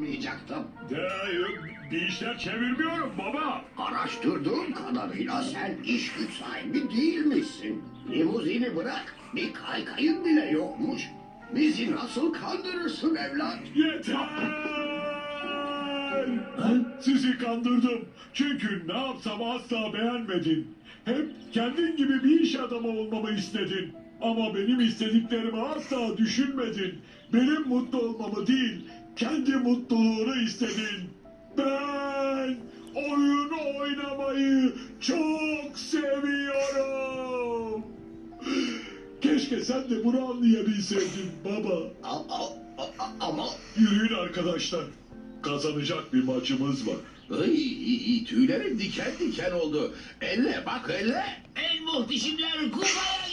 yapmayacaktım. De, bir işler çevirmiyorum baba. Araştırdığım kadarıyla sen iş güç sahibi değilmişsin. Limuzini bırak, bir kaykayın bile yokmuş. Bizi nasıl kandırırsın evlat? Yeter! Sizi kandırdım. Çünkü ne yapsam asla beğenmedin. Hep kendin gibi bir iş adamı olmamı istedin. Ama benim istediklerimi asla düşünmedin. Benim mutlu olmamı değil, kendi mutluluğunu istedin. Ben oyun oynamayı çok seviyorum. Keşke sen de bunu anlayabilseydin baba. A- a- a- ama... Yürüyün arkadaşlar. Kazanacak bir maçımız var. Ay, tüylerim diken diken oldu. Elle bak elle. En muhteşimler kupaya.